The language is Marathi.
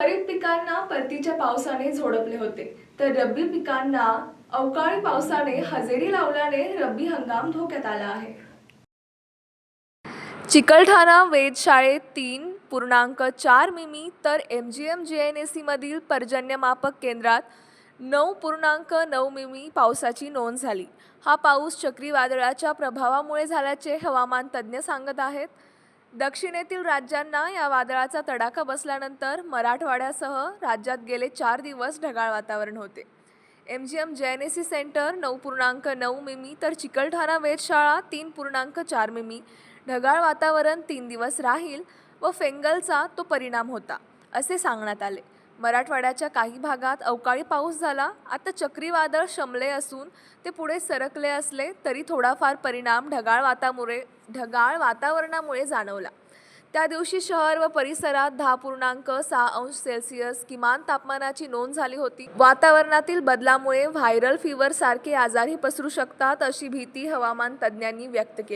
खरीप पिकांना परतीच्या पावसाने झोडपले होते. तर रब्बी पिकांना अवकाळी पावसाने हजेरी लावल्याने रब्बी हंगाम धोक्यात आला आहे. चिकलठाणा वेधशाळेत तीन पूर्णांक चार मिमी तर M G M J N A सीमधील पर्जन्यमापक केंद्रात नऊ पूर्णांक नऊ मिमी पावसाची नोंद झाली. हा पाऊस चक्रीवादळाच्या प्रभावामुळे झाल्याचे हवामान तज्ज्ञ सांगत आहेत. दक्षिणेतील राज्यांना या वादळाचा तडाखा बसल्यानंतर मराठवाड्यासह राज्यात गेले चार दिवस ढगाळ वातावरण होते. M G M J N S C centre नऊ पूर्णांक नऊ मिमी तर चिकलठाणा वेधशाळा तीन पूर्णांक चार मिमी. ढगाळ वातावरण तीन दिवस राहील व फेंगलचा तो परिणाम होता असे सांगण्यात आले. मराठवाड्याच्या काही भागात अवकाळी पाऊस झाला. आता चक्रीवादळ शमले असून ते पुढे सरकले असले तरी थोडाफार परिणाम ढगाळ वातामुळे ढगाळ वातावरणामुळे जाणवला. त्या दिवशी शहर व परिसरात दहा पूर्णांक सहा अंश सेल्सिअस किमान तापमानाची नोंद झाली होती. वातावरणातील बदलामुळे व्हायरल फीवर सारखे आजारही पसरू शकतात अशी भीती हवामान तज्ज्ञांनी व्यक्त केली.